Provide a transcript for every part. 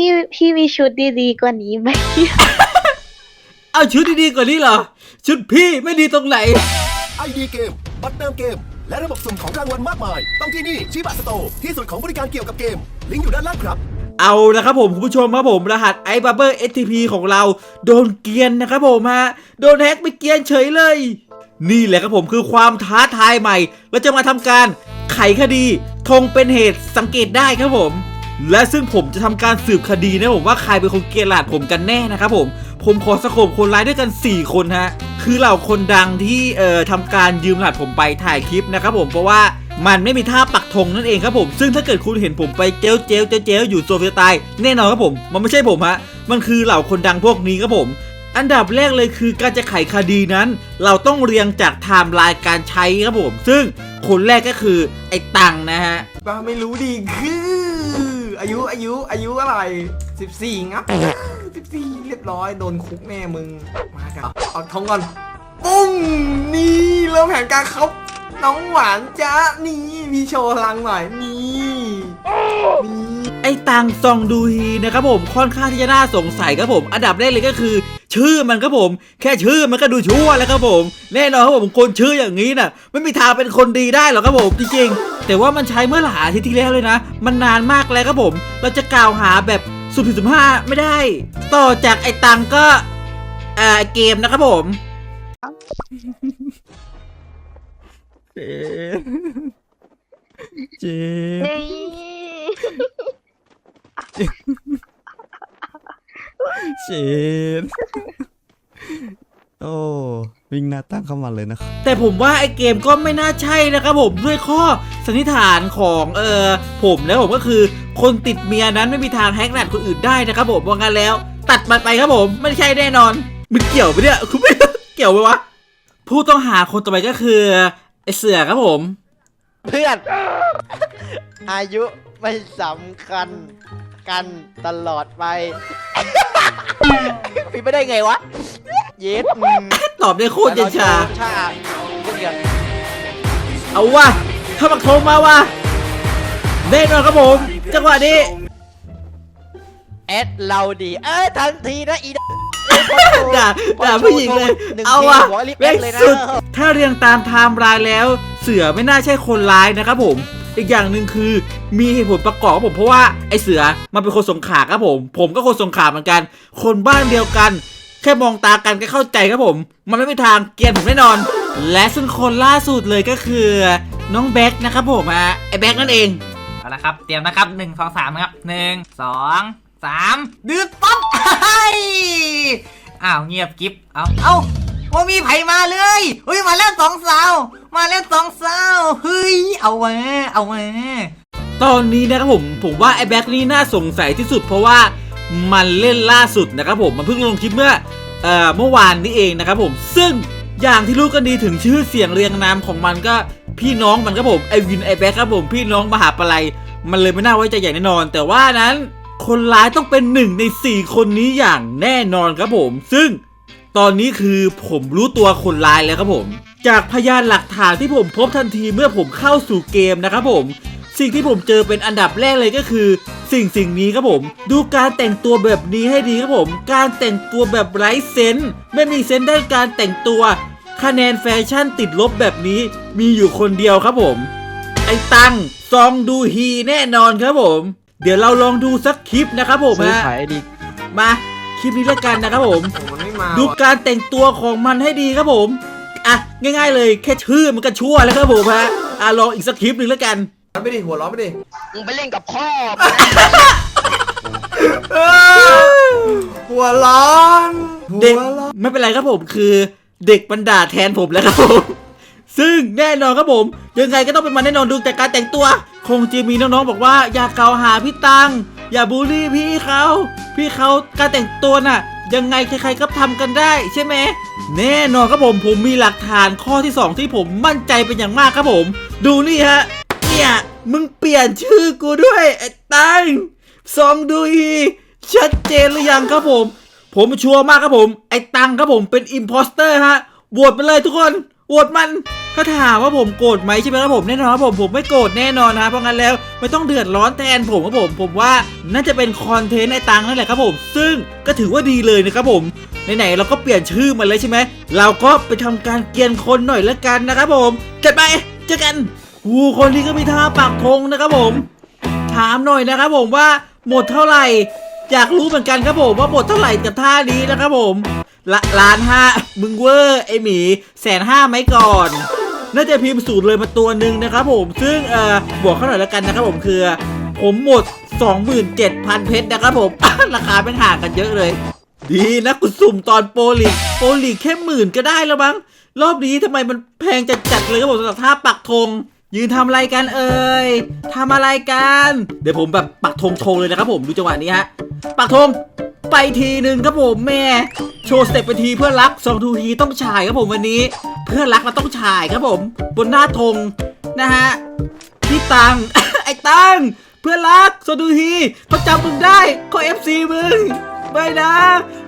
พี่พี่มีชุดดีๆกว่านี้ไหม เอาชุดดีๆกว่านี้เหรอ ชุดพี่ไม่ดีตรงไหนไอดีเกม บัตรเติมเกม และระบบสุ่มของรางวัลมากมาย ต้องที่นี่ชิบะสโตร์ที่สุดของบริการเกี่ยวกับเกม ลิงก์อยู่ด้านล่างครับ เอาละครับผมคุณผู้ชมครับผมรหัสไอบับเบิล STP ของเรา โดนเกรียนนะครับผมฮะโดนแฮกไปเกรียนเฉยเลย นี่แหละครับผมคือความท้าทายใหม่ เราจะมาทำการไขคดีธงเป็นเหตุสังเกตได้ครับผม และซึ่งผมจะทำการสืบคดีนะผมว่าใครเป็นคนเกลียนรหัสผมกันแน่นะครับผม ผมขอสโคบคนร้ายด้วยกัน 4 คนฮะ คือเหล่าคนดังที่เอ่อทำการยืมรหัสผมไปถ่ายคลิปนะครับผมเพราะว่ามันไม่มีท่าปักธงนั่นเองครับผม ซึ่งถ้าเกิดคุณเห็นผมไปเจลเจลเจลเจลอยู่โซเฟียตายแน่นอนครับผม มันไม่ใช่ผมฮะ มันคือเหล่าคนดังพวกนี้ครับผม อันดับแรกเลยคือการจะไขคดีนั้น เราต้องเรียงจากไทม์ไลน์การใช้ครับผม ซึ่งคนแรกก็คือไอ้ตังนะฮะป้าไม่รู้ดิคือ อายุอายุอายุอะไรสิบสี่งับสิบสี่เรียบร้อยโดนคุกแน่มึงมากันเอาเอาท้องก่อนปุ้งนี่เริ่มแผนการเขาน้องหวานจ้านี่มีโชว์พลังหน่อยนี่นี่ไอ้ตังซองดูฮีนะครับผมค่อนข้างที่จะน่าสงสัยครับผม อันดับแรกเลยก็คือ ชื่อมันครับผม แค่ชื่อมันก็ดูชั่วแล้วครับผม แน่นอนครับผมคนชื่ออย่างนี้น่ะไม่มีทางเป็นคนดีได้หรอกครับผมจริงๆ แต่ว่ามันใช้เมื่อหลายอาทิตย์ที่แล้วเลยนะ มันนานมากแล้วครับผม เราจะกล่าวหาแบบสุดผิดสุดห้าไม่ได้ ต่อจากไอ้ตังก็เอ่าเกมนะครับผมเจ็บเจ็ บเฮ้ยเจ็บโอ้วิ่งหน้าตั้งเข้ามาเลยนะครับ แต่ผมว่าไอ้เกมก็ไม่น่าใช่นะครับผมด้วยข้อสันนิษฐานของเออผมนะผมก็คือคนติดเมียนั้นไม่มีทางแฮกรหัสคนอื่นได้นะครับผมว่างั้นแล้ว ตัดมันไปครับผมไม่ใช่แน่นอน มันเกี่ยวไปะเนี่ยคุณไม่เกี่ยวไหมวะผู้ต้องหาคนต่อไปก็คือไอ้เสือครับผม เพื่อน อายุไม่สำคัญ กันตลอดไป พี่ไม่ได้ไงวะ เย็ดอืมตอบได้โคตรเย็นชา ชาเพื่อนกันเอาวะถ้าบักโทงมาวะแน่นอนครับผม จังหวะนี้ แอดเราดี เอ้ยทันทีนะอีดด่าด่าผู้หญิงเลยหนึ่งเอาทีวะบอกให้รีบแอแม่งดเลยนะสุด ถ้าเรียงตามไทม์ไลน์แล้ว เสือไม่น่าใช่คนร้ายนะครับผม อีกอย่างหนึ่งคือมีเหตุผลประกอบครับผมเพราะว่าไอเสือมันเป็นคนสงขลาครับผม ผมก็คนสงขลาเหมือนกัน คนบ้านเดียวกัน แค่มองตากันก็เข้าใจครับผม มันไม่มีทางเกลียนผมแน่นอน และซึ่งคนล่าสุดเลยก็คือน้องแบ็คนะครับผมฮะไอแบ็คนั่นเองเอาละครับ เตรียมนะครับหนึ่งสองสามนะครับหนึ่งสองสามดืดปั๊บเฮ้ยอ้าวเงียบกิ๊บเอาเอา ว่มีไผมาเลยเฮ้ยมาแล้วสองสาว มาแล้วสองสาวเฮ้ยเอามาเอามาตอนนี้นะครับผมผมว่าไอ้แบ็คนี่น่าสงสัยที่สุดเพราะว่ามันเล่นล่าสุดนะครับผมมันเพิ่งลงคลิปเมื่อเอ่อเมื่อวานนี้เองนะครับผมซึ่งอย่างที่รู้กันดีถึงชื่อเสียงเรียงนามของมันก็พี่น้องมันครับผมไอวินไอแบ็คครับผมพี่น้องมหาปลัยมันเลยไม่น่าไว้ใจอย่างแน่นอน แต่ว่านั้นคนร้ายต้องเป็นหนึ่งในสี่คนนี้อย่างแน่นอนครับผม ซึ่ง ตอนนี้คือผมรู้ตัวคนร้ายแล้วครับผม จากพยานหลักฐานที่ผมพบทันทีเมื่อผมเข้าสู่เกมนะครับผม สิ่งที่ผมเจอเป็นอันดับแรกเลยก็คือ สิ่งสิ่งนี้ครับผม ดูการแต่งตัวแบบนี้ให้ดีครับผม การแต่งตัวแบบไร้เซนส์ไม่มีเซนส์ด้านการแต่งตัว คะแนนแฟชั่นติดลบแบบนี้ มีอยู่คนเดียวครับผม ไอ้ตังซองดูฮีแน่นอนครับผม เดี๋ยวเราลองดูสักคลิปนะครับผมซื้อฮะขายไอดีมา คลิปนี้แล้วกันนะครับผม โอ้มันไม่มาดูว่ะการแต่งตัวของมันให้ดีครับผม อะ ง่ายๆเลยแค่ชื่อมันก็ชั่วแล้วครับผมฮะ อะลองอีกสักคลิปหนึ่งแล้วกันร้อนไปดิหัวร้อนไปดิมึงไปเล่นกับพ่อหัวร้อนเด็กหัวร้อนไม่เป็นไรครับผมคือเด็กมันด่าแทนผมแล้วครับผม ซึ่งแน่นอนครับผม ยังไงก็ต้องเป็นมันแน่นอนดูจากการแต่งตัว คงจะมีน้องๆบอกว่า อย่ากล่าวหาพี่ตัง อย่าบูลลี่พี่เขา พี่เขาการแต่งตัวน่ะ ยังไงใครๆก็ทำกันได้ใช่ไหมแน่นอนครับผมผมมีหลักฐานข้อที่สองที่ผมมั่นใจเป็นอย่างมากครับผม ดูนี่ฮะเนี่ยมึงเปลี่ยนชื่อกูด้วยไอ้ตังซองดูอีชัดเจนหรือยังครับผม ผมชัวร์มากครับผม ไอ้ตังครับผมเป็นอิมโพสเตอร์ฮะโหวตไปเลยทุกคนโหวตมัน ถ้าถามว่าผมโกรธไหมใช่ไหมครับผมแน่นอนครับผมผมไม่โกรธแน่นอนนะเพราะงั้นแล้วไม่ต้องเดือดร้อนแทนผมครับผม ผมว่าน่าจะเป็นคอนเทนต์ในตังนั่นแหละครับผม ซึ่งก็ถือว่าดีเลยนะครับผมไหนๆเราก็เปลี่ยนชื่อมาเลยใช่ไหมเราก็ไปทำการเกียนคนหน่อยละกันนะครับผมจัดไปเจอกันวูคนนี้ก็มีท่าปักธงนะครับผม ถามหน่อยนะครับผมว่าหมดเท่าไหร่อยากรู้เหมือนกันครับผมว่าหมดเท่าไหร่กับท่านี้นะครับผมละล้านห้ามึงเวอร์ไอหมีแสนห้าไหมก่อน น่าจะพิมพ์สูตรเลยมาตัวหนึ่งนะครับผมซึ่งเอ่อบวกเข้าหน่อยแล้วกันนะครับผมคือ ผมหมด 27,000 เพชรนะครับผม ราคาเป็นห่างกันเยอะเลย ดีนะกูสุ่มตอนโปรลิกโปรลิกแค่หมื่นก็ได้แล้วมั้งรอบนี้ทำไมมันแพงจัดๆเลยครับผมสำหรับท่าปักธงยืนทำอะไรกันเอ่ยทำอะไรกัน เดี๋ยวผมแบบปักธงโชว์เลยนะครับผมดูจังหวะนี้ฮะปักธงไปทีหนึ่งครับผมแม่ โชว์สเต็ปไปทีเพื่อรักสองทูทีต้องฉายครับผมวันนี้ เพื่อนรักเราต้องฉายครับผม บนหน้าธงนะฮะพี่ตัง ไอ้ตัง เพื่อนรักสองทูทีเขาจำมึงได้เขาเอฟซีมึงไม่นะ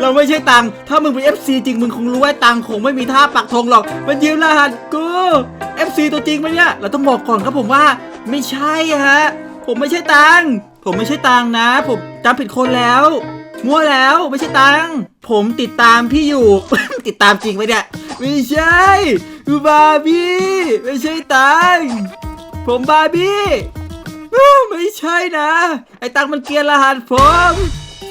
เราไม่ใช่ตัง ถ้ามึงเป็น FC จริงมึงคงรู้ว่าตังคงไม่มีท่าปักธงหรอก มันยืมรหัสกู FC ตัวจริงไหมเนี่ย เราต้องบอกก่อนครับผมว่า ไม่ใช่ฮะ ผมไม่ใช่ตัง ผมไม่ใช่ตังนะ ผมจำผิดคนแล้ว มั่วแล้วไม่ใช่ตัง ผมติดตามพี่อยู่ ติดตามจริงไหมเนี่ย ไม่ใช่บาร์บี้ไม่ใช่ตังผมบาร์บี้ไม่ใช่นะ ไอ้ตังมันเกลียร์รหัสผม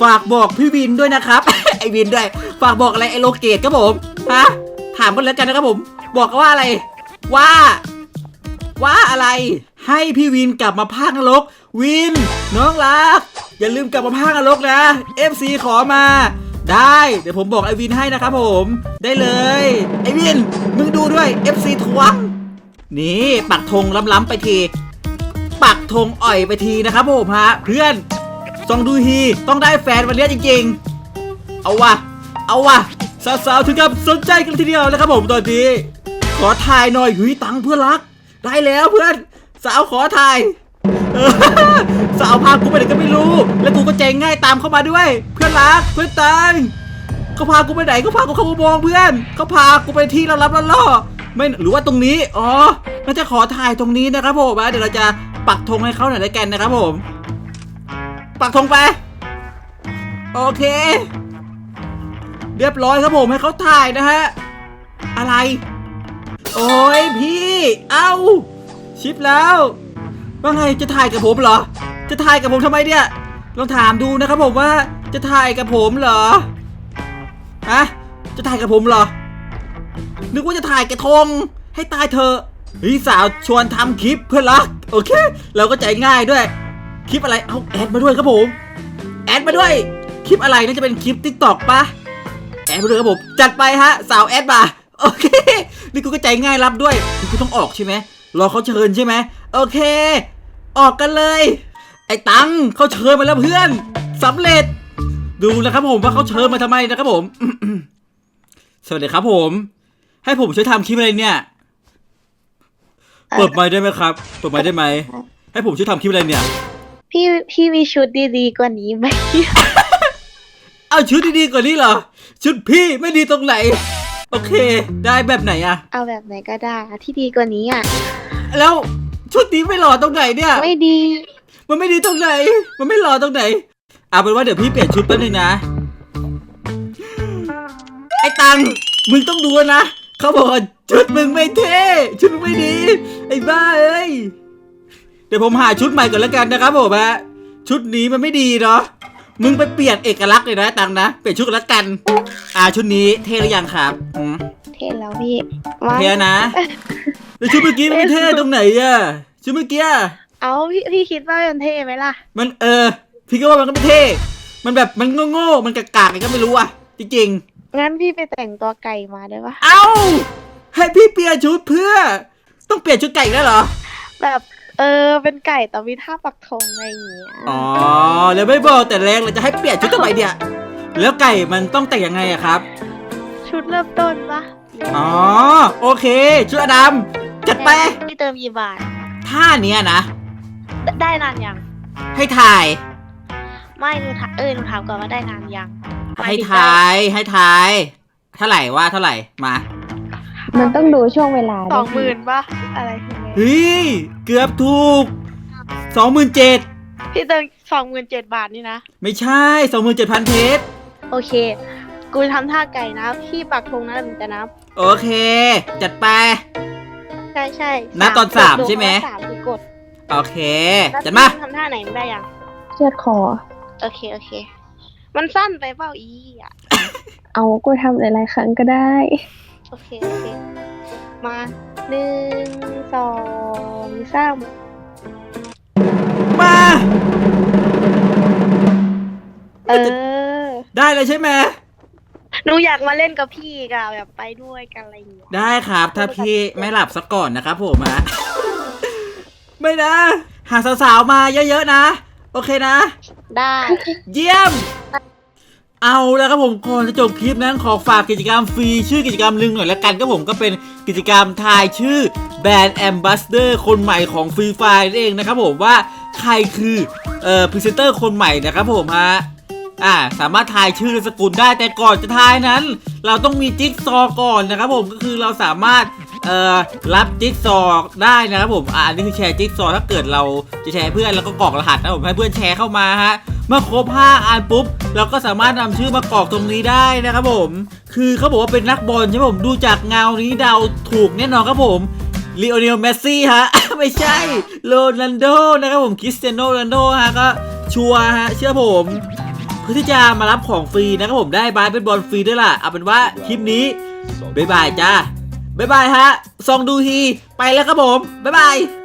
ฝากบอกพี่วินด้วยนะครับ ไอ้วินด้วย ฝากบอกอะไรไอ้โลเกตครับผมฮะถามกันแล้วกันนะครับผม บอกว่าอะไร ว่า ว่าอะไร ให้พี่วินกลับมาพากนรก วิน น้องรัก อย่าลืมกลับมาพากนรกนะ FC ขอมา ได้ เดี๋ยวผมบอกไอ้วินให้นะครับผม ได้เลย ไอ้วิน มึงดูด้วย FC ทวง นี่ปักธงล้ำๆไปที ปักธงอ่อยไปทีนะครับผมฮะ เพื่อนซองดูฮีต้องได้แฟนวันนี้จริงๆ เอาวะเอาวะสาวๆถึงกับสนใจกันทีเดียวนะครับผมตอนนี้ ขอถ่ายหน่อยหุยตังเพื่อรัก ได้แล้วเพื่อน สาวขอถ่าย จะเอาพากูไปไหนก็ไม่รู้ แล้วกูก็เจงง่ายตามเข้ามาด้วย เพื่อนรักเพื่อนตังเขาพากูไปไหนเขาพากูเข้าอุโมงค์เพื่อนเขาพากูไปที่ลับๆล่อๆไม่หรือว่าตรงนี้อ๋อน่าจะขอถ่ายตรงนี้นะครับผมเดี๋ยวเราจะปักธงให้เขาหน่อยล้วกันนะครับผม ปักธงไป โอเค เรียบร้อยครับผมให้เขาถ่ายนะฮะอะไร โอ้ยพี่ เอ้าชิปแล้วว่าไงจะถ่ายกับผมเหรอ จะถ่ายกับผมทำไมเนี่ยลองถามดูนะครับผมว่าจะถ่ายกับผมเหรอฮะจะถ่ายกับผมเหรอ นึกว่าจะถ่ายกระทงให้ตายเธอะเฮ้ยสาวชวนทำคลิปเพื่อนรักโอเค เราก็ใจง่ายด้วย คลิปอะไรเอาแอดมาด้วยครับผม แอดมาด้วย คลิปอะไรน่าจะเป็นคลิปติ๊กตอกปะแอดมาด้วยครับผมจัดไปฮะสาวแอดมาโอเคนี่กูก็ใจง่ายรับด้วยนี่กูต้องออกใช่ไหมรอเขาเชิญใช่ไหมโอเค ออกกันเลย ไอ้ตังเขาเชิญมาแล้วเพื่อนสำเร็จ ดูนะครับผมว่าเขาเชิญมาทำไมนะครับผม สวัสดีครับผม ให้ผมช่วยทำคลิปอะไรเนี่ย เปิดไมค์ได้ไหมครับ เปิดไมค์ได้ไหม ให้ผมช่วยทำคลิปอะไรเนี่ย พี่พี่มีชุดดีๆกว่านี้ไหม เอาชุดดีๆกว่านี้เหรอ ชุดพี่ไม่ดีตรงไหน โอเค ได้แบบไหนอะ เอาแบบไหนก็ได้อะที่ดีกว่านี้อะ แล้วชุดนี้ไม่หล่อตรงไหนเนี่ย ไม่ดี มันไม่ดีตรงไหน มันไม่หล่อตรงไหนเอาเป็นว่าเดี๋ยวพี่เปลี่ยนชุดแป๊บนึงนะ ไอ้ตังมึงต้องดูนะเขาบอกว่าชุดมึงไม่เท่ชุดมึงไม่ดี ไอ้บ้าเอ้ยเดี๋ยวผมหาชุดใหม่ก่อนแล้วกันนะครับผมฮะชุดนี้มันไม่ดีเนาะมึงไปเปลี่ยนเอกลักษณ์เลยนะตังนะเปลี่ยนชุดกันแล้วกัน อ่าชุดนี้เท่หรือยังครับอืมเท่แล้วพี่มาเท่นะแล้วชุดเมื่อกี้มันไม่เท่ตรงไหนอะชุดเมื่อกี้อะ เอาพี่พี่คิดว่ามันเท่ไหมล่ะ มันเออ พี่ก็ว่ามันก็ไม่เท่ มันแบบมันโง่ๆมันกากๆไงก็ไม่รู้อะ จริงงั้นพี่ไปแต่งตัวไก่มาได้ปะๆ เอ้า ให้พี่เปลี่ยนชุดเพื่อ ต้องเปลี่ยนชุดไก่อีกแล้วเหรอ แบบเออเป็นไก่แต่มีท่าปักธงอะไรอย่างเงี้ยอ๋อ แล้วไม่บอกแต่แรกเลยจะให้เปลี่ยนชุดทำไมเนี่ย แล้วไก่มันต้องแต่งยังไงอะครับ ชุดเริ่มต้นปะอ๋อ โอเค ชุดอดัมจัดไป พี่เติมกี่บาท ท่าเนี้ยนะ ได้ได้นานยัง ให้ถ่าย ไม่หนูถามเออหนูถามก่อนว่าได้นานยังให้ถ่าย ให้ถ่าย เท่าไหร่ว่าเท่าไหร่ มามันต้องดูช่วงเวลาสด้อวงยหมื่นปะอะไรอย่างเงี้ยเฮ้ย เกือบถูกสองหมื่นเจ็ดพี่เติมสองหมื่นเจ็ดบาทนี่นะ ไม่ใช่สองหมื่นเจ็ดพันเพชรโอเค กูทำท่าไก่นะ พี่ปักธงนะถึงจะนับ โอเค จัดไป ใช่ใช่นับตอนสามกดใช่ไหมตอนสามคือกด โอเคแล้วจัดมาพี่ทำท่าไหนไม่ได้ยังเชือดคอ โอเคโอเค มันสั้นไปเปล่าอีอะเอากูทำหลายๆครั้งก็ได้ โอเคโอเค มาหนึ่งสองสามมา เออ ได้เลยใช่ไหมหนูอยากมาเล่นกับพี่กับแบบไปด้วยกันอะไรอย่างเงี้ยได้ครับ ถ้าพี่ไม่หลับสักก่อนนะครับผมฮะ ไม่นะ หาสาวๆมาเยอะๆนะ โอเคนะ ได้ เยี่ยม เอาแล้วครับผมก่อนจะจบคลิปนั้นขอฝากกิจกรรมฟรีชื่อกิจกรรมหนึ่งหน่อยละกันครับผมก็เป็นกิจกรรมทายชื่อแบรนด์แอมบ s สเดอร์คนใหม่ของฟรีไฟนั่นเองนะครับผมว่าใครคือเอ่อพรีเซนเตอร์คนใหม่นะครับผมฮะอ่าสามารถทายชื่อและสกุลได้แต่ก่อนจะทายนั้น เราต้องมีจิ๊กซอว์ก่อนนะครับผมก็คือเราสามารถ เอ่อรับจิ๊กซอว์ได้นะครับผมอ่าอันนี้คือแชร์จิ๊กซอว์ถ้าเกิดเราจะแชร์เพื่อนแล้วก็กรอกรหัสนะผมให้เพื่อนแชร์เข้ามาฮะเมื่อครบ5อันปุ๊บเราก็สามารถนำชื่อมากรอกตรงนี้ได้นะครับผม คือเขาบอกว่าเป็นนักบอลใช่ไหมผมดูจากเงานี้เดาถูกแน่นอนครับผมลีโอเนลเมสซี่ฮะ ไม่ใช่โรนัลโดนะครับผมคริสเตียโนโรนัลโดฮะก็ชัวร์ฮะเชื่อผมเพื่อที่จะมารับของฟรีนะครับผมได้บาสเป็นบอลฟรีด้วยล่ะเอาเป็นว่าคลิปนี้บ๊ายบายจ้า บ๊ายบายฮะซองดูทีไปแล้วครับผม บ๊ายบาย